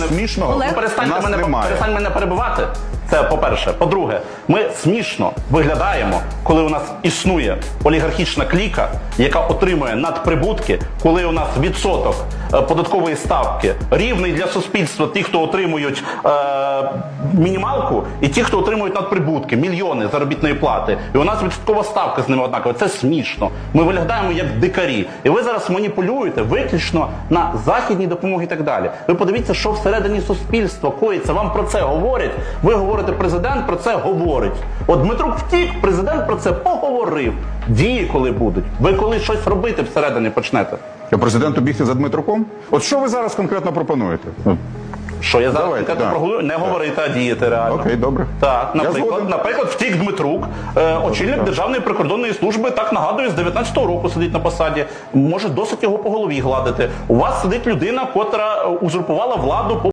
Смішного Олег? у Перестаньте нас мене, немає. перестань мене перебивати. Це по-перше. По-друге, ми смішно виглядаємо, коли у нас існує олігархічна кліка, яка отримує надприбутки, коли у нас відсоток е, податкової ставки рівний для суспільства, ті, хто отримують е, мінімалку, і ті, хто отримують надприбутки, мільйони заробітної плати. І у нас відсоткова ставка з ними однакова. Це смішно. Ми виглядаємо як дикарі. І ви зараз маніпулюєте виключно на західній допомогі і так далі. Ви подивіться, що всередині суспільства коїться. Вам про це говорять. Ви говорите, президент про це говорить. От Дмитрук втік, президент про це поговорив. Дії, коли будуть. Ви коли щось робити всередині почнете. Президенту бігти за Дмитруком? От що ви зараз конкретно пропонуєте? Що я зараз Давайте, конкретно так. прогулюю? Не говорити, а діяти реально. Окей, добре. Так, наприклад, згоден. наприклад, втік Дмитрук, е, очільник Державної прикордонної служби, так нагадую, з 19-го року сидить на посаді. Може досить його по голові гладити. У вас сидить людина, котра е, узурпувала владу по